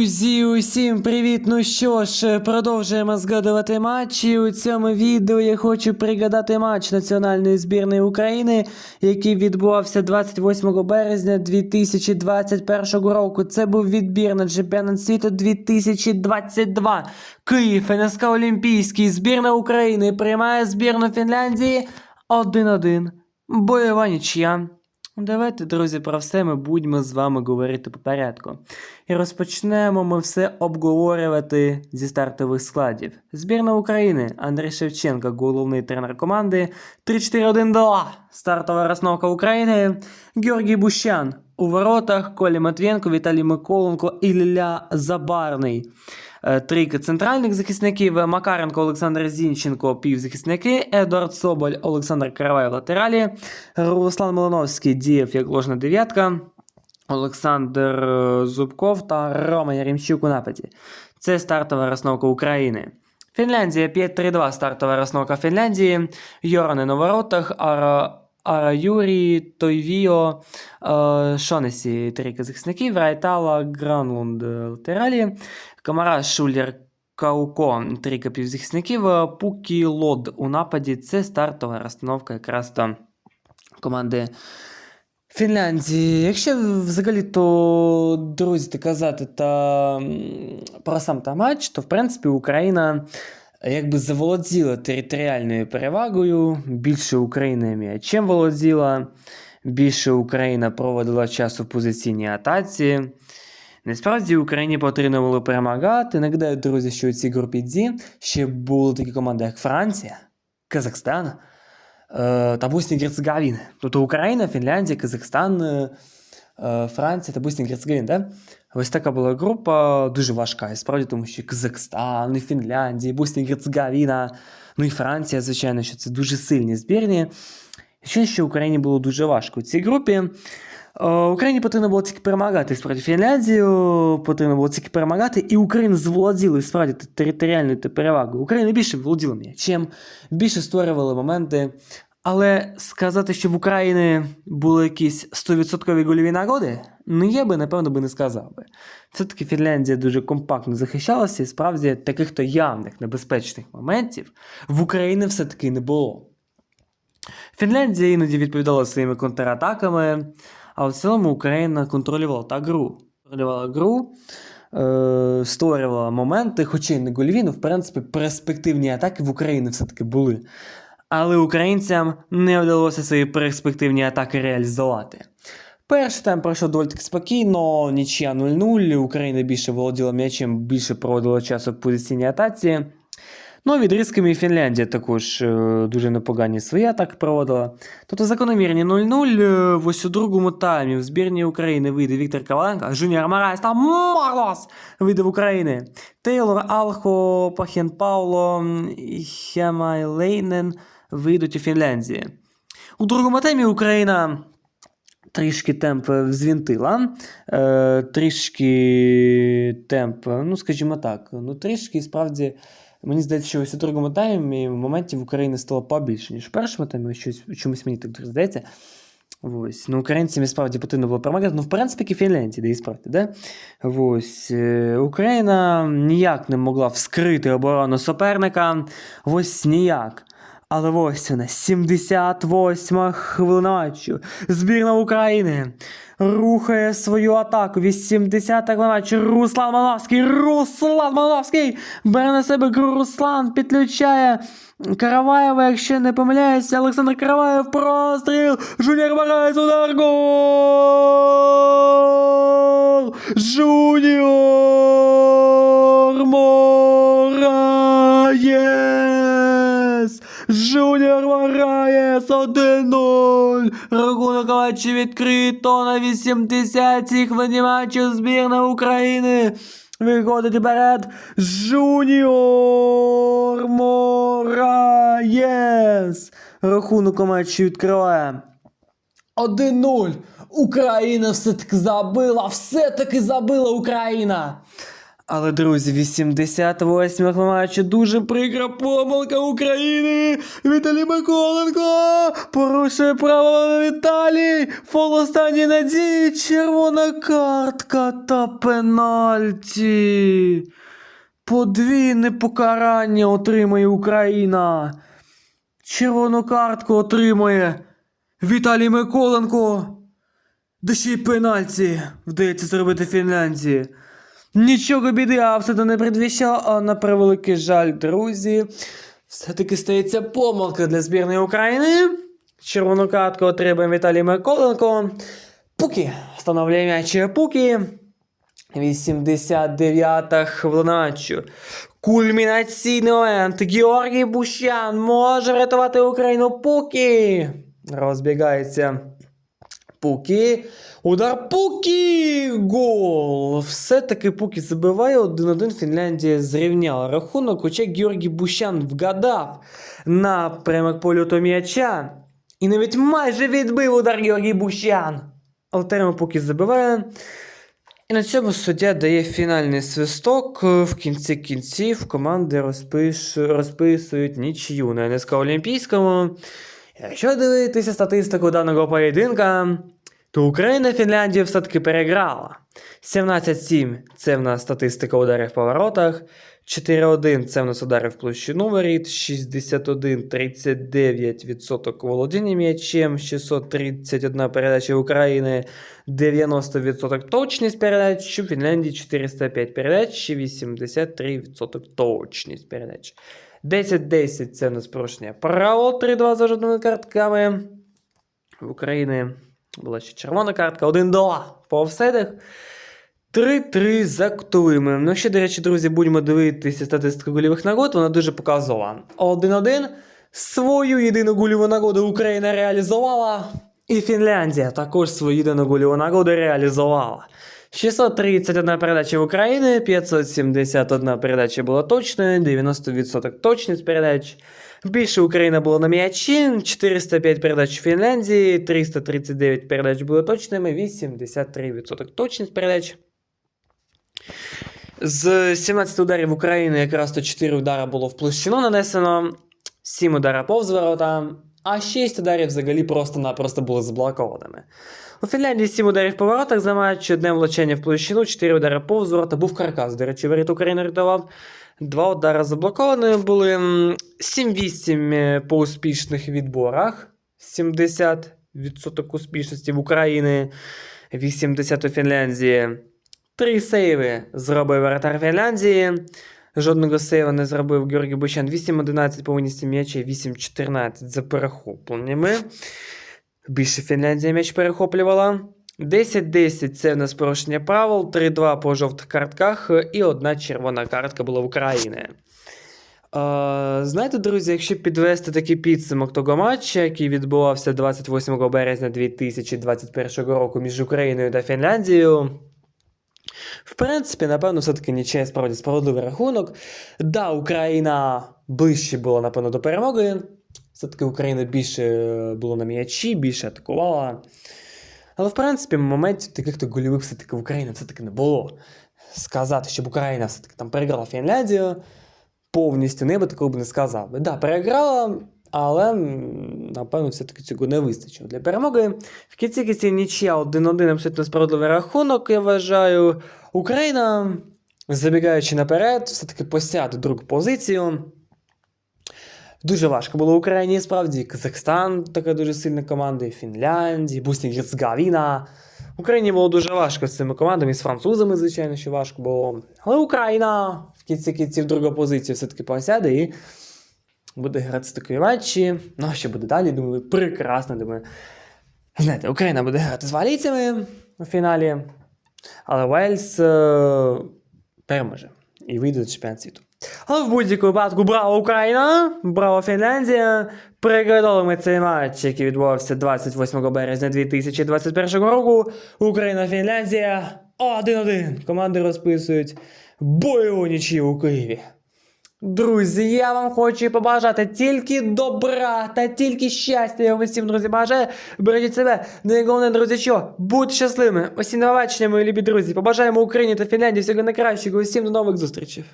Друзі, усім привіт! Ну що ж, продовжуємо згадувати матчі. У цьому відео я хочу пригадати матч національної збірної України, який відбувався 28 березня 2021 року. Це був відбір на чемпіонат світу 2022. Київ, НСК Олімпійський, збірна України приймає збірну Фінляндії 1-1. Бойова нічия. Давайте, друзі, про все ми будемо з вами говорити по порядку. І розпочнемо ми все обговорювати зі стартових складів. Збірна України Андрій Шевченко, головний тренер команди. 3-4-1-2. Стартова розновка України. Георгій Бущан. У воротах Колі Матвєнко, Віталій Миколенко, Ілля Забарний. Е, Трійка центральних захисників Макаренко, Олександр Зінченко, півзахисники, Едуард Соболь, Олександр Каравай в латералі, Руслан Малиновський діяв як ложна дев'ятка, Олександр е, Зубков та Рома Яремчук у нападі. Це стартова розновка України. Фінляндія 5-3-2 стартова розновка Фінляндії. Йорани на воротах, Ара, Ара Юрі, Тойвіо, е, Шонесі, трійка захисників, Райтала, Гранлунд е, латералі, Камара, Шулер, Кауко, трійка півзахисників, е, Пукі Лод у нападі. Це стартова розстановка якраз то команди Фінляндії. Якщо взагалі то, друзі, казати та про сам та матч, то в принципі Україна якби заволоділа територіальною перевагою, більше Україна м'ячем володіла, більше Україна проводила час у позиційній атаці. Насправді Україні потрібно було перемагати. Нагадаю, друзі, що у цій групі D ще були такі команди, як Франція, Казахстан е, та Боснія Герцеговина. Тобто Україна, Фінляндія, Казахстан, е, Франція та Боснія Герцеговина. Да? Ось така була група, дуже важка, і справді, тому що Казахстан, і Фінляндія, і Боснія Герцеговина, ну і Франція, звичайно, що це дуже сильні збірні. Ще що Україні було дуже важко у цій групі. Е, Україні потрібно було тільки перемагати справді Фінляндію, потрібно було тільки перемагати, і Україна зволоділа справді те- територіальною перевагою. Україна більше володіла м'ячем, більше створювала моменти. Але сказати, що в Україні були якісь 100% гольові нагоди, ну я би, напевно, би не сказав би. Все-таки Фінляндія дуже компактно захищалася, і справді таких то явних небезпечних моментів в Україні все-таки не було. Фінляндія іноді відповідала своїми контратаками, а в цілому Україна контролювала так гру. Контролювала гру, е, створювала моменти, хоча й не гольові, але в принципі перспективні атаки в Україні все-таки були. Але українцям не вдалося свої перспективні атаки реалізувати. Перший тайм пройшов доволі таки спокійно, нічия 0-0. Україна більше володіла м'ячем, більше проводила часу в позиційній атаці. Ну, відрізками і Фінляндія також е, дуже непогані свої атаки проводила. Тобто закономірні 0-0. е, в Ось у другому таймі в збірні України вийде Віктор Коваленко, а Жуніор Марайс та Марлос вийде в Україні. Тейлор Алхо, Пахен Пауло Хемайлейнен вийдуть у Фінляндії. У другому таймі Україна трішки темп взвінтила. Е, трішки темп, ну скажімо так, ну трішки справді. Мені здається, що ось у другому таймі моментів в Україні стало побільше, ніж в першому таймі, щось чомусь мені так здається. Ось. Ну, українцям і справді потрібно було перемагати. Ну, в принципі, Фінляндії, де і справді, да? Ось. е, Україна ніяк не могла вскрити оборону суперника. Ось ніяк. Але ось вона, 78 хвилина матчу. Збірна України рухає свою атаку. 80 хвилина матчу. Руслан Мановський. Руслан Мановський. Бере на себе Руслан, підключає Караваєва, якщо не помиляюся. Олександр Караваєв простріл. Жуніор Мараєс удар. Гол! Жуніор Мораєс! Жуніор Мораєс 1-0! Рахунок матчу відкрито на 80-й хвилині матчу збірна України. Виходить вперед Жуніор Мораєс. Рахунок матчі відкриває 1-0. Україна все-таки забила, все-таки забила Україна. Але, друзі, 88 матчі дуже прикра помилка України. Віталій Миколенко порушує право Віталій. Фол останній надії. Червона картка та пенальті. Подвійне покарання отримає Україна. Червону картку отримує Віталій Миколенко. Да ще й пенальті вдається зробити Фінляндії. Нічого біди, а все це не предвіщало, а на превеликий жаль, друзі. Все-таки стається помилка для збірної України. Червону картку отримує Віталій Миколенко. Пуки. Встановлює м'яч Пуки. 89-та хвилина. Кульмінаційний момент. Георгій Бущан може врятувати Україну. Пуки. Розбігається. Пуки. Удар Пуки! Гол! Все-таки Пуки забиває 1-1. Фінляндія зрівняла рахунок, хоча Георгій Бущан вгадав напрямок польоту м'яча. І навіть майже відбив удар Георгій Бущан. Але термо Пуки забиває. І на цьому суддя дає фінальний свисток. В кінці кінців команди розпиш... розписують нічию на НСК Олімпійському. Якщо дивитися статистику даного поєдинка, то Україна Фінляндію все-таки переграла. 17-7 це в нас статистика ударів по воротах, 4-1 це в нас удари в площину воріт, 61-39% володіння м'ячем, 631 передача України, 90% точність передач, у Фінляндії 405 передач, 83% точність передач. 10-10 це в нас правил, 3-2 за жодними картками. В Україні була ще червона картка, 1-2 по офсайдах. 3-3 за кутовими. Ну, ще, до речі, друзі, будемо дивитися статистику гольових нагод, вона дуже показова. 1-1. Свою єдину гольову нагоду Україна реалізувала. І Фінляндія також свою єдину гольову нагоду реалізувала. 631 передача в Україні, 571 передача була точною, 90% точність передач. Більше Україна була на м'ячі, 405 передач у Фінляндії, 339 передач були точними, 83% точність передач. З 17 ударів України якраз то 4 удара було в площину нанесено, 7 ударів повз ворота, а 6 ударів взагалі просто-напросто були заблокованими. У Фінляндії 7 ударів по воротах за матч, одне влучання в площину, 4 удари повз ворота, був каркас, до речі, воріт України рятував. Два удари заблоковані були. м, 7-8 е, по успішних відборах. 70% успішності в Україні, 80 у Фінляндії. Три сейви зробив воротар Фінляндії. Жодного сейва не зробив Георгій Бущан. 8-11 по виністі м'яча, 8-14 за перехопленнями. Більше Фінляндія м'яч перехоплювала. 10-10 це в нас порушення правил, 3-2 по жовтих картках і одна червона картка була в Україні. Е, знаєте, друзі, якщо підвести такий підсумок того матча, який відбувався 28 березня 2021 року між Україною та Фінляндією. В принципі, напевно, все-таки нічия справді справедливий рахунок. Да, Україна ближче була, напевно, до перемоги. Все-таки Україна більше е, була на м'ячі, більше атакувала. Але в принципі, моментів таких то гольових все-таки в Україні все-таки не було. Сказати, щоб Україна все-таки там переграла Фінляндію повністю, не би такого б не сказав. Да, переграла, але напевно все-таки цього не вистачило для перемоги. В кінці кінці нічия 1-1 абсолютно справедливий рахунок, я вважаю. Україна, забігаючи наперед, все-таки посяде другу позицію. Дуже важко було Україні, справді. Казахстан така дуже сильна команда, і Фінляндія, Босня Герцеговіна. Україні було дуже важко з цими командами, і з французами, звичайно, що важко було. Але Україна в кінці кінців другу позицію все-таки посяде і буде грати такі матчі. Ну, а що буде далі? Думаю, прекрасно. Думаю. Знаєте, Україна буде грати з валійцями у фіналі, але Уельс е, переможе і вийде до чемпіонат світу. Але в будь-якому випадку браво Україна! Браво Фінляндія! Пригадали ми цей матч, який відбувався 28 березня 2021 року. Україна-Фінляндія 1-1. Команди розписують бойову нічию у Києві. Друзі, я вам хочу побажати тільки добра та тільки щастя. Я вам усім, друзі, бажаю. Бережіть себе. Ну і головне, друзі, що? Будьте щасливими. Усім побачення, мої любі друзі. Побажаємо Україні та Фінляндії всього найкращого. Усім до нових зустрічей.